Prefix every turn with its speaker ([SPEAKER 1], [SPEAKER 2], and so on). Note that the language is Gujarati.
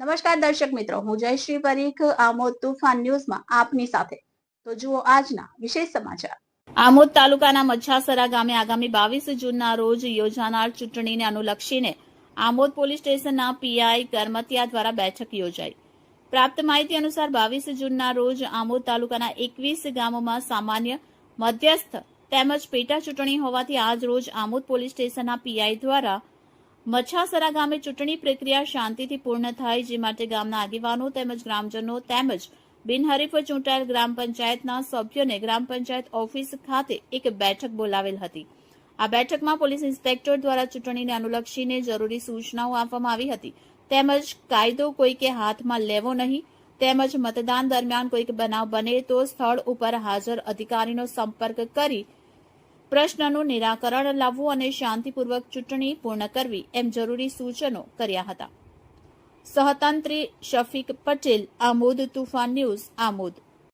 [SPEAKER 1] નમસ્કાર દર્શક મિત્રો, હું જયશ્રી પરીખ, આમોદ તુફાન ન્યૂઝમાં આપની સાથે. તો જુઓ આજના વિશેષ સમાચાર. આમોદ તાલુકાના મચ્છાસરા ગામે આગામી બાવીસ જૂનના રોજ યોજાનાર ચૂંટણીને અનુલક્ષીને આમોદ પોલીસ સ્ટેશનના પીઆઈ કરમતિયા દ્વારા બેઠક યોજાઈ. પ્રાપ્ત માહિતી અનુસાર બાવીસ જૂનના રોજ આમોદ તાલુકાના એકવીસ ગામોમાં સામાન્ય, મધ્યસ્થ તેમજ પેટા ચૂંટણી હોવાથી આજ રોજ આમોદ પોલીસ સ્ટેશનના પીઆઈ દ્વારા મચ્છાસરા ગામે ચૂંટણી પ્રક્રિયા શાંતિથી પૂર્ણ થાય, જે માટે ગામના આગેવાનો તેમજ ગ્રામજનો તેમજ બિનહરીફ ચૂંટાયેલ ગ્રામ પંચાયતના સભ્યોને ગ્રામ પંચાયત ઓફિસ ખાતે એક બેઠક બોલાવેલ હતી. આ બેઠકમાં પોલીસ ઇન્સ્પેક્ટર દ્વારા ચૂંટણીને અનુલક્ષીને જરૂરી સૂચનાઓ આપવામાં આવી હતી. તેમજ કાયદો કોઈકે હાથમાં લેવો નહીં. તેમજ મતદાન દરમિયાન કોઈક બનાવ બને તો સ્થળ ઉપર હાજર અધિકારીનો સંપર્ક કરી પ્રશ્નનું નિરાકરણ લાવવું અને શાંતિપૂર્વક ચૂંટણી પૂર્ણ કરવી એમ જરૂરી સૂચનો કર્યા હતા. સહતંત્રી શફીક પટેલ, આમોદ તુફાન ન્યૂઝ, આમોદ.